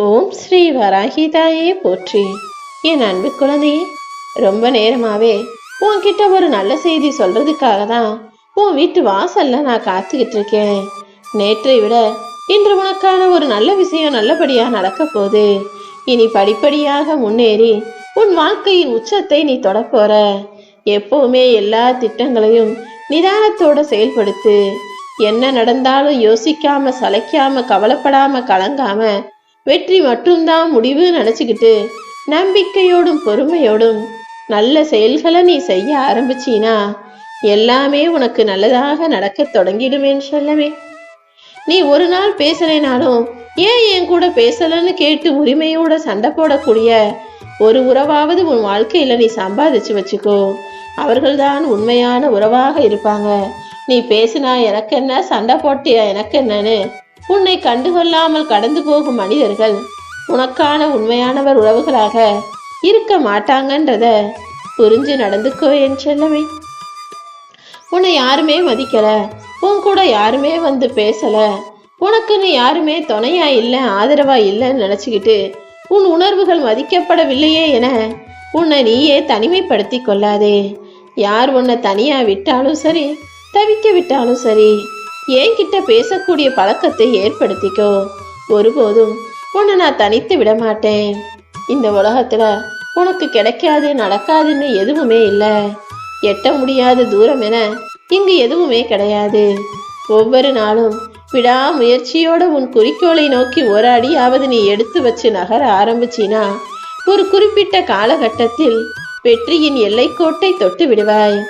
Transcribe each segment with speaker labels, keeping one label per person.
Speaker 1: ஓம் ஸ்ரீ வராகிதாயே போற்றி. என் அன்பு குழந்தையே ரொம்ப நேரமாவே உன்கிட்ட ஒரு நல்ல செய்தி சொல்றதுக்காக தான் உன் வீட்டு வாசல்ல நான் காத்துக்கிட்டு இருக்கேன். நேற்றை விட இன்று உனக்கான ஒரு நல்ல விஷயம் நல்லபடியா நடக்க போகுது. இனி படிப்படியாக முன்னேறி உன் வாழ்க்கையின் உச்சத்தை நீ தொடப்போற எப்பவுமே எல்லா திட்டங்களையும் நிதானத்தோட செயல்படுத்து. என்ன நடந்தாலும் யோசிக்காம சளைக்காம கவலைப்படாம கலங்காம வெற்றி மட்டும்தான் முடிவு நினச்சிக்கிட்டு நம்பிக்கையோடும் பொறுமையோடும் நல்ல செயல்களை நீ செய்ய ஆரம்பிச்சினா எல்லாமே உனக்கு நல்லதாக நடக்க தொடங்கிடுமேன்னு சொல்லவே நீ ஒரு நாள் பேசலைனாலும் ஏன் என் கூட பேசலன்னு கேட்டு உரிமையோட சண்டை போடக்கூடிய ஒரு உறவாவது உன் வாழ்க்கையில் நீ சம்பாதிச்சு வச்சுக்கோ. அவர்கள்தான் உண்மையான உறவாக இருப்பாங்க. நீ பேசினா எனக்கு என்ன சண்டை போட்டியா எனக்கு என்னன்னு உன்னை கண்டுகொள்ளாமல் கடந்து போகும் மனிதர்கள் உனக்கான உண்மையானவர் உறவுகளாக இருக்க மாட்டாங்கன்றத புரிஞ்சு நடந்துக்கோ என் செல்லமே. உன்னை யாருமே மதிக்கல உன் கூட யாருமே வந்து பேசல உனக்குன்னு யாருமே துணையா இல்லை ஆதரவா இல்லைன்னு நினச்சிக்கிட்டு உன் உணர்வுகள் மதிக்கப்படவில்லையே என உன்னை நீயே தனிமைப்படுத்தி கொள்ளாதே. யார் உன்னை தனியா விட்டாலும் சரி தவிக்க விட்டாலும் சரி என்கிட்ட பேசக்கூடிய பழக்கத்தை ஏற்படுத்திக்கோ. ஒருபோதும் உன்னை நான் தனித்து விட மாட்டேன் இந்த உலகத்துல உனக்கு கிடைக்காது நடக்காதுன்னு எதுவுமே இல்லை. எட்ட முடியாத தூரம் என இங்கு எதுவுமே கிடையாது. ஒவ்வொரு நாளும் விடாமுயற்சியோட உன் குறிக்கோளை நோக்கி ஒரு அடியாவது நீ எடுத்து வச்சு நகர ஆரம்பிச்சினா ஒரு குறிப்பிட்ட காலகட்டத்தில் வெற்றியின் எல்லைக்கோட்டை தொட்டு விடுவாய்.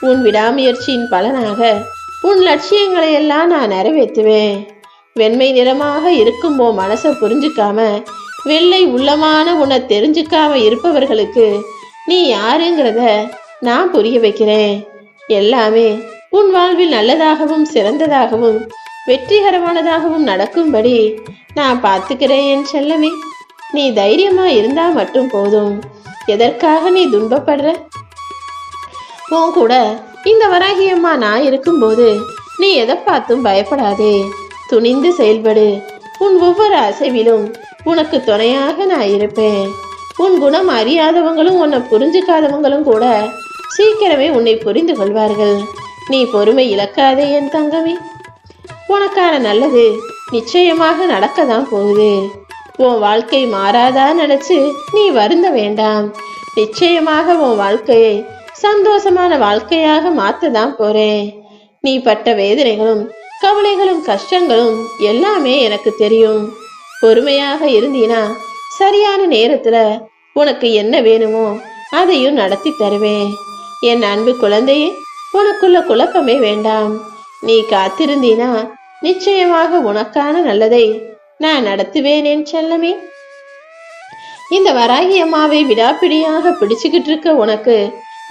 Speaker 1: உன் விடாமுயற்சியின் பலனாக உன் லட்சியங்களை எல்லாம் நான் நிறைவேற்றுவேன். வெண்மை நிறமாக இருக்கும் மனசை புரிஞ்சுக்காம வெள்ளை உள்ளமான உன்னை தெரிஞ்சுக்காம இருப்பவர்களுக்கு நீ யாருங்கிறத நான் புரிய வைக்கிறேன். எல்லாமே உன் வாழ்வில் நல்லதாகவும் சிறந்ததாகவும் வெற்றிகரமானதாகவும் நடக்கும்படி நான் பார்த்துக்கிறேன் என் செல்லமே. நீ தைரியமா இருந்தா மட்டும் போதும். எதற்காக நீ துன்பப்படுற? உன் கூட இந்த வராகியம்மா நான் இருக்கும்போது நீ எதை பார்த்தும் பயப்படாதே. துணிந்து செயல்படு. உன் ஒவ்வொரு அசைவிலும் உனக்கு துணையாக நான் இருப்பேன். உன் குணம் அறியாதவங்களும் உன்னை புரிஞ்சுக்காதவங்களும் கூட சீக்கிரமே உன்னை புரிந்து கொள்வார்கள். நீ பொறுமை இழக்காதே என் தங்கமே. உனக்கான நல்லது நிச்சயமாக நடக்க தான் போகுது. உன் வாழ்க்கை மாறாதா நினைச்சு நீ வருந்த வேண்டாம். நிச்சயமாக உன் வாழ்க்கையை சந்தோஷமான வாழ்க்கையாக மாத்த தான் போறேன். நீ பட்ட வேதனைகளும் கவலைகளும் கஷ்டங்களும் எல்லாமே எனக்கு தெரியும். பொறுமையாக இருந்தீனா சரியான நேரத்துல உனக்கு என்ன வேணுமோ அதையும் நடத்தி தருவேன். என் அன்பு குழந்தையே உனக்குள்ள குழப்பமே வேண்டாம். நீ காத்திருந்தீனா நிச்சயமாக உனக்கான நல்லதை நான் நடத்துவேன் என் செல்லமே. இந்த வராகி அம்மாவை விடாப்பிடியாக பிடிச்சுக்கிட்டு இருக்க உனக்கு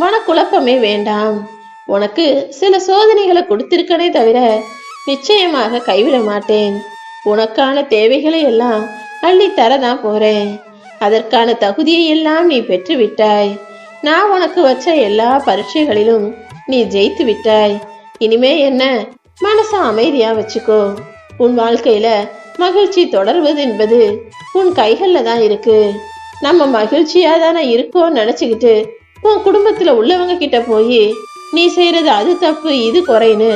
Speaker 1: மனக்குழப்பமே வேண்டாம். உனக்கு சில சோதனைகளை கொடுத்திருக்கனே தவிர நிச்சயமாக கைவிட மாட்டேன். உனக்கான தேவைகளை எல்லாம் அள்ளி தரதான் போறேன். அதற்கான தகுதியை எல்லாம் நீ பெற்று விட்டாய். நான் உனக்கு வச்ச எல்லா பரீட்சைகளிலும் நீ ஜெயித்து விட்டாய். இனிமே என்ன? மனச அமைதியா வச்சுக்கோ. உன் வாழ்க்கையில மகிழ்ச்சி தொடர்வது என்பது உன் கைகள்ல தான் இருக்கு. நம்ம மகிழ்ச்சியா தானே இருக்கோம்னு நினைச்சுக்கிட்டு உன் குடும்பத்துல உள்ளவங்க கிட்ட போய் நீ செய்யறது அது தப்பு இது குறைன்னு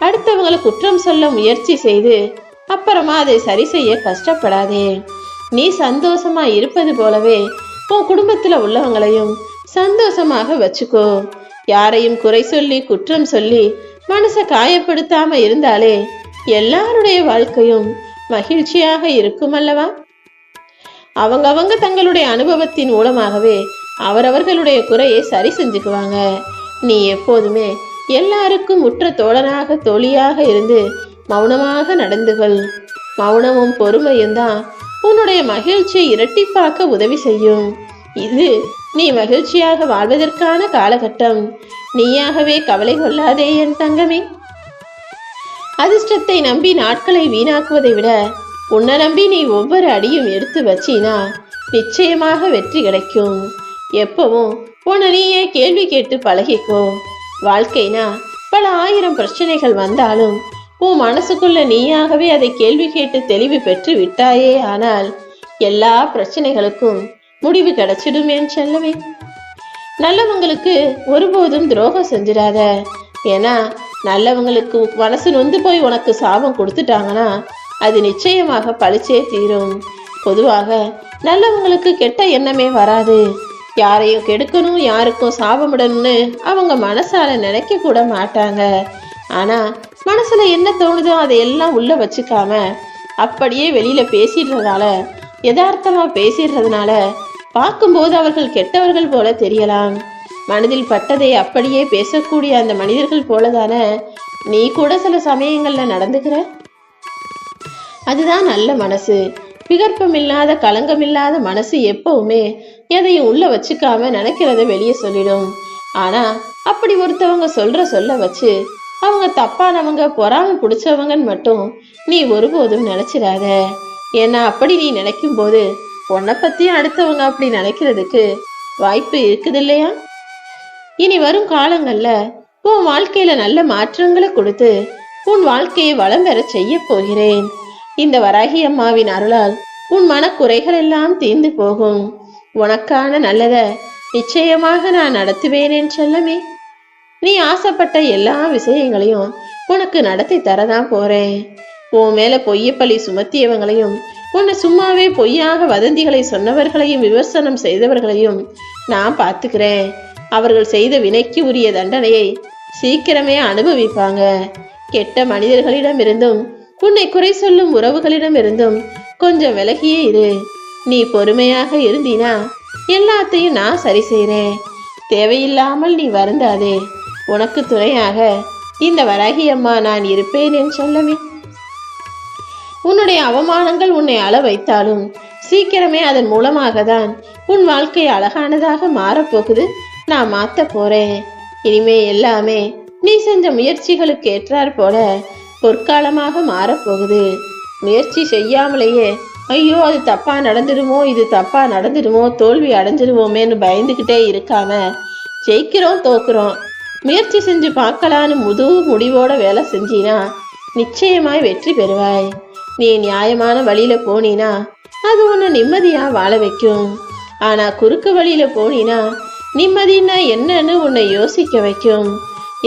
Speaker 1: அடுத்தவங்களை குற்றம் சொல்ல முயற்சி செய்து அப்புறமா அதை சரி செய்ய கஷ்டப்படாதே. நீ சந்தோஷமா இருப்பது போலவே உன் குடும்பத்துல உள்ளவங்களையும் சந்தோஷமாக வச்சுக்கோ. யாரையும் குறை சொல்லி குற்றம் சொல்லி மனசை காயப்படுத்தாம இருந்தாலே எல்லாருடைய வாழ்க்கையும் மகிழ்ச்சியாக இருக்கும் அல்லவா? அவங்கவங்க தங்களுடைய அனுபவத்தின் மூலமாகவே அவரவர்களுடைய குறையை சரி செஞ்சுக்குவாங்க. நீ எப்போதுமே எல்லாருக்கும் உற்ற தோழனாக தோழியாக இருந்து மௌனமாக நடந்துகள். மௌனமும் பொறுமையும் தான் உன்னுடைய மகிழ்ச்சியை இரட்டிப்பாக்க உதவி செய்யும். இது நீ மகிழ்ச்சியாக வாழ்வதற்கான காலகட்டம். நீயாகவே கவலை கொள்ளாதே என் தங்கமே. அதிர்ஷ்டத்தை நம்பி நாட்களை வீணாக்குவதை விட உன்னை நம்பி நீ ஒவ்வொரு அடியும் எடுத்து வச்சினா நிச்சயமாக வெற்றி கிடைக்கும். எப்பவும் உன்னையே கேள்வி கேட்டு பழகிக்கோ வாழ்க்கைனா பல ஆயிரம் பிரச்சனைகள் வந்தாலும் உன் மனசுக்குள்ள நீயாகவே அதை கேள்வி கேட்டு தெளிவு பெற்று விட்டாயே ஆனால் எல்லா பிரச்சனைகளுக்கும் முடிவு கிடைச்சிடும் என் செல்லவே நல்லவங்களுக்கு ஒருபோதும் துரோகம் செஞ்சிடாத. ஏன்னா நல்லவங்களுக்கு மனசு நொந்து போய் உனக்கு சாபம் கொடுத்துட்டாங்கன்னா அது நிச்சயமாக பழிச்சே தீரும். பொதுவாக நல்லவங்களுக்கு கெட்ட எண்ணமே வராது. யாரையும் கெடுக்கணும் யாருக்கும் சாபமிடணும்னு அவங்க மனசால நினைக்க கூட மாட்டாங்க. ஆனா மனசுல என்ன தோணுதோ அதையெல்லாம் உள்ள வச்சுக்காம அப்படியே வெளியில பேசிடுறதால யதார்த்தமா பேசிடுறதுனால பார்க்கும்போது அவர்கள் கெட்டவர்கள் போல தெரியலாம். மனதில் பட்டதை அப்படியே பேசக்கூடிய அந்த மனிதர்கள் போலதானே நீ கூட சில சமயங்கள்ல நடந்துக்கிற? அதுதான் நல்ல மனசு. விகற்பமில்லாத களங்கமில்லாத மனசு எப்பவுமே எதையும் உள்ள வச்சுக்காம நினைக்கிறத வெளியே சொல்லிடும். ஆனா அப்படி ஒருத்தவங்க சொல்ற சொல்ல வச்சு அவங்க தப்பானவங்க பொறாம பிடிச்சவங்கன்னு மட்டும் நீ ஒருபோதும் நினைச்சிடாத. ஏன்னா அப்படி நீ நினைக்கும் போது உன்னை பத்தியும் அடுத்தவங்க அப்படி நினைக்கிறதுக்கு வாய்ப்பு இருக்குது இல்லையா இனி வரும் காலங்கள்ல உன் வாழ்க்கையில நல்ல மாற்றங்களை கொடுத்து உன் வாழ்க்கையை வளம் பெற செய்ய போகிறேன். இந்த வராகி அம்மாவின் அருளால் உன் மனக்குறைகள் எல்லாம் தீர்ந்து போகும். உனக்கான நல்லத நிச்சயமாக நான் நடத்துவேன் என் செல்லமே. நீ ஆசைப்பட்ட எல்லா விஷயங்களையும் உனக்கு நடத்தி தரதான் போறேன். உன் மேல பொய்யப்பழி சுமத்தியவங்களையும் உன்னை சும்மாவே பொய்யாக வதந்திகளை சொன்னவர்களையும் விமர்சனம் செய்தவர்களையும் நான் பார்த்துக்கிறேன். அவர்கள் செய்த வினைக்கு உரிய தண்டனையை சீக்கிரமே அனுபவிப்பாங்க. கெட்ட மனிதர்களிடமிருந்தும் உன்னை குறை சொல்லும் உறவுகளிடமிருந்தும் கொஞ்சம் விலகியே இரு. நீ பொறுமையாக இருந்தீனா எல்லாத்தையும் நான் சரி செய்கிறேன் தேவையில்லாமல் நீ வருந்தாதே. உனக்கு துணையாக இந்த வராகி அம்மா நான் இருப்பேன் என்று சொல்லவே உன்னுடைய அவமானங்கள் உன்னை அள வைத்தாலும் சீக்கிரமே அதன் மூலமாக தான் உன் வாழ்க்கை அழகானதாக மாறப்போகுது. நான் மாத்த போறேன். இனிமே எல்லாமே நீ செஞ்ச முயற்சிகளுக்கு ஏற்றாற் போல பொற்காலமாக மாறப்போகுது. முயற்சி செய்யாமலேயே ஐயோ அது தப்பாக நடந்துடுமோ இது தப்பாக நடந்துடுமோ தோல்வி அடைஞ்சிடுவோமேன்னு பயந்துக்கிட்டே இருக்காம ஜெயிக்கிறோம் தோக்குறோம். முயற்சி செஞ்சு பார்க்கலான்னு முது முடிவோட வேலை செஞ்சினா நிச்சயமாய் வெற்றி பெறுவாய். நீ நியாயமான வழியில போனீனா அது உன்னை நிம்மதியாக வாழ வைக்கும். ஆனால் குறுக்கு வழியில போனீனா நிம்மதினா என்னன்னு உன்னை யோசிக்க வைக்கும்.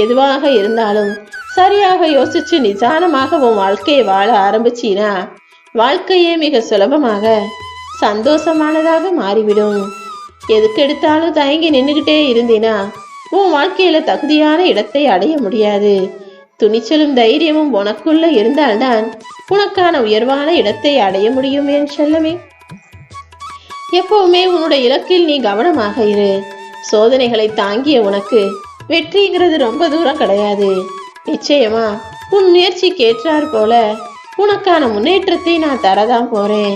Speaker 1: எதுவாக இருந்தாலும் சரியாக யோசிச்சு நிதானமாக உன் வாழ்க்கையை வாழ ஆரம்பிச்சீனா வாழ்க்கையே மிக சுலபமாக சந்தோஷமானதாக மாறிவிடும். எதுக்கு எடுத்தாலும் தயங்கி நின்றுகிட்டே இருந்தீனா உன் வாழ்க்கையில தகுதியான இடத்தை அடைய முடியாது. துணிச்சலும் தைரியமும் உனக்குள்ள இருந்தால்தான் உனக்கான உயர்வான இடத்தை அடைய முடியும் என் செல்லமே. எப்பவுமே உன்னுடைய இலக்கில் நீ கவனமாக இரு. சோதனைகளை தாங்கிய உனக்கு வெற்றிங்கிறது ரொம்ப தூரம் கிடையாது. நிச்சயமா உன் முயற்சிக்கு ஏற்றாற் போல உனக்கான முன்னேற்றத்தை நான் தரதான் போறேன்.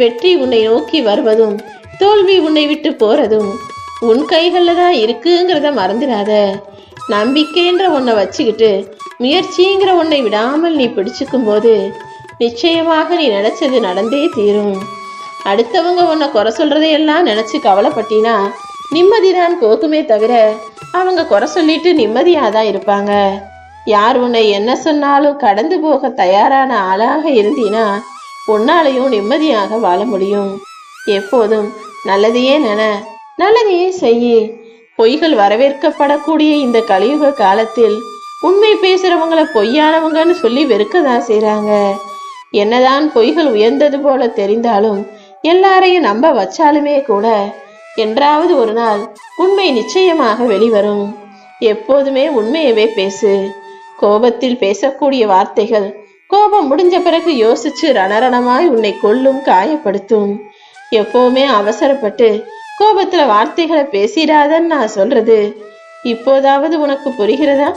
Speaker 1: வெற்றி உன்னை நோக்கி வருவதும் தோல்வி உன்னை விட்டு போறதும் உன் கைகள்ல தான் இருக்குங்கிறத மறந்துடாத. நம்பிக்கைன்ற உன்னை வச்சுக்கிட்டு முயற்சிங்கிற உன்னை விடாமல் நீ பிடிச்சுக்கும் போது நிச்சயமாக நீ நினைச்சது நடந்தே தீரும். அடுத்தவங்க உன்னை குறை சொல்றதையெல்லாம் நினைச்சு கவலைப்பட்டினா நிம்மதிதான் போகுமே தவிர அவங்க குறை சொல்லிட்டு நிம்மதியாக தான் இருப்பாங்க. யார் உன்னை என்ன சொன்னாலும் கடந்து போக தயாரான ஆளாக இருந்தீனா உன்னாலையும் நிம்மதியாக வாழ முடியும். எப்போதும் நல்லதையே நென நல்லதையே செய்யி. பொய்கள் வரவேற்கப்படக்கூடிய இந்த கலியுக காலத்தில் உண்மை பேசுறவங்கள பொய்யானவங்கன்னு சொல்லி வெறுக்கதான் செய்றாங்க. என்னதான் பொய்கள் உயர்ந்தது போல தெரிந்தாலும் எல்லாரையும் நம்ப வச்சாலுமே கூட என்றாவது ஒரு நாள் உண்மை நிச்சயமாக வெளிவரும். எப்போதுமே உண்மையவே பேசு. கோபத்தில் பேசக்கூடிய வார்த்தைகள். கோபம் முடிஞ்ச பிறகு யோசிச்சு ரணரணமாய் உன்னை கொல்லும் காயப்படுத்தும். எப்பவுமே அவசரப்பட்டு கோபத்துல வார்த்தைகளை பேசிடாதன்னு நான் சொல்றது. இப்போதாவது உனக்கு புரிகிறதா?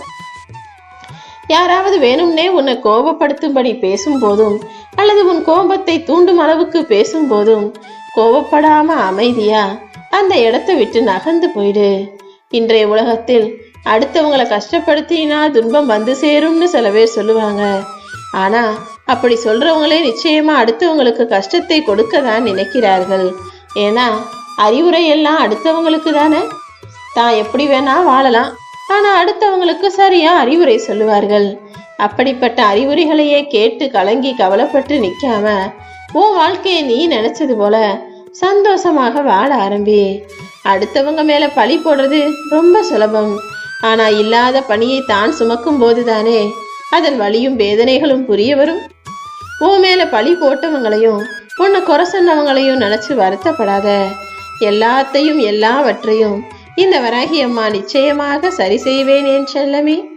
Speaker 1: யாராவது வேணும்னே உன்னை கோபப்படுத்தும்படி பேசும் போதும் அல்லது உன் கோபத்தை தூண்டும் அளவுக்கு பேசும் போதும் கோபப்படாம அமைதியா அந்த இடத்தை விட்டு நகர்ந்து போயிடு. இன்றைய உலகத்தில் அடுத்தவங்களை கஷ்டப்படுத்தினா துன்பம் வந்து சேரும்னு சில பேர் சொல்லுவாங்க. ஆனா அப்படி சொல்றவங்களே நிச்சயமா அடுத்தவங்களுக்கு கஷ்டத்தை கொடுக்க தான் நினைக்கிறார்கள். ஏன்னா அறிவுரை எல்லாம் அடுத்தவங்களுக்கு தானே? தான் எப்படி வேணா வாழலாம். ஆனா அடுத்தவங்களுக்கு சரியா அறிவுரை சொல்லுவார்கள். அப்படிப்பட்ட அறிவுரைகளையே கேட்டு கலங்கி கவலைப்பட்டு நிக்காம உன் வாழ்க்கையை நீ நினைச்சது போல சந்தோஷமாக வாழ ஆரம்பி. அடுத்தவங்க மேல பழி போடுறது ரொம்ப சுலபம். ஆனா இல்லாத பணியை தான் சுமக்கும் போதுதானே? அதன் வழியும் வேதனைகளும் புரிய வரும். உன் மேல பழி போட்டவங்களையும் உன்னை குறை சொன்னவங்களையும் நினைச்சு வருத்தப்படாத. எல்லாத்தையும் எல்லாவற்றையும் இந்த வராகி அம்மா நிச்சயமாக சரி செய்வேன் என் செல்லமே.